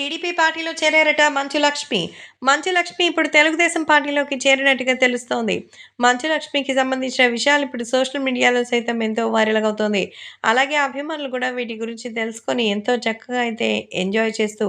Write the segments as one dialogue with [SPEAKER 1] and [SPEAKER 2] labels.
[SPEAKER 1] TDP పార్టీలో చేరారట మంచు లక్ష్మి మంచు లక్ష్మి ఇప్పుడు తెలుగుదేశం పార్టీలోకి చేరినట్టుగా తెలుస్తోంది. మంచు లక్ష్మికి సంబంధించిన విషయాలు ఇప్పుడు సోషల్ మీడియాలో సైతం ఎంతో వైరల్ అవుతోంది. అలాగే అభిమానులు కూడా వీటి గురించి తెలుసుకొని ఎంతో చక్కగా అయితే ఎంజాయ్ చేస్తూ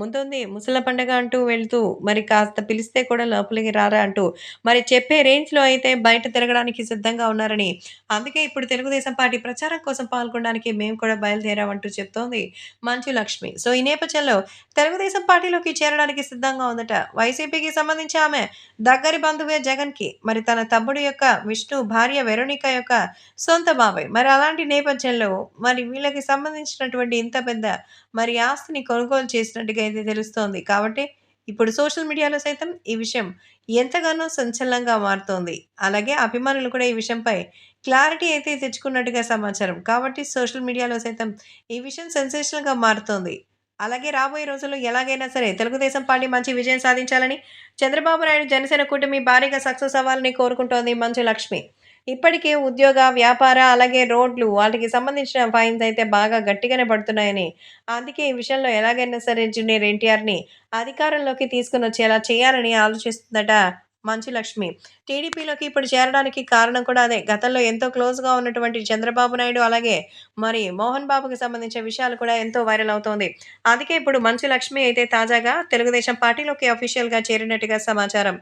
[SPEAKER 1] ముందుంది ముసల పండగ అంటూ వెళ్తూ మరి కాస్త పిలిస్తే కూడా లోపలికి రారా అంటూ మరి చెప్పే రేంజ్లో అయితే బయట తిరగడానికి సిద్ధంగా ఉన్నారని. అందుకే ఇప్పుడు తెలుగుదేశం పార్టీ ప్రచారం కోసం పాల్గొనడానికి మేము కూడా బయలుదేరామంటూ చెప్తోంది మంచు లక్ష్మి సో ఈ నేపథ్యంలో తెలుగుదేశం పార్టీలోకి చేరడానికి సిద్ధంగా ఉందట. వైసీపీకి సంబంధించి ఆమె దగ్గరి బంధువే జగన్కి. మరి తన తమ్ముడు యొక్క విష్ణు భార్య వెరోనిక యొక్క సొంత బాబాయ్. మరి అలాంటి నేపథ్యంలో మరి వీళ్ళకి సంబంధించినటువంటి ఇంత పెద్ద మరి ఆస్తిని కొనుగోలు చేసినట్టుగా అయితే తెలుస్తోంది. కాబట్టి ఇప్పుడు సోషల్ మీడియాలో సైతం ఈ విషయం ఎంతగానో సంచలనంగా మారుతోంది. అలాగే అభిమానులు కూడా ఈ విషయంపై క్లారిటీ అయితే తెచ్చుకున్నట్టుగా సమాచారం. కాబట్టి సోషల్ మీడియాలో సైతం ఈ విషయం సెన్సేషనల్గా మారుతోంది. అలాగే రాబోయే రోజుల్లో ఎలాగైనా సరే తెలుగుదేశం పార్టీ మంచి విజయం సాధించాలని చంద్రబాబు నాయుడు జనసేన కూటమి భారీగా సక్సెస్ అవ్వాలని కోరుకుంటోంది మంచు లక్ష్మి. ఇప్పటికే ఉద్యోగ వ్యాపార అలాగే రోడ్లు వాటికి సంబంధించిన ఫైన్స్ అయితే బాగా గట్టిగానే పడుతున్నాయని. అందుకే ఈ విషయంలో ఎలాగైనా సరే జూనియర్ ఎన్టీఆర్ని అధికారంలోకి తీసుకుని వచ్చేలా చేయాలని ఆలోచిస్తుందట మంచు లక్ష్మి. టీడీపీలోకి ఇప్పుడు చేరడానికి కారణం కూడా అదే. గతంలో ఎంతో క్లోజ్గా ఉన్నటువంటి చంద్రబాబు నాయుడు అలాగే మరి మోహన్ బాబుకి సంబంధించిన విషయాలు కూడా ఎంతో వైరల్ అవుతోంది. అందుకే ఇప్పుడు మంచు లక్ష్మి అయితే తాజాగా తెలుగుదేశం పార్టీలోకి అఫీషియల్గా చేరినట్టుగా సమాచారం.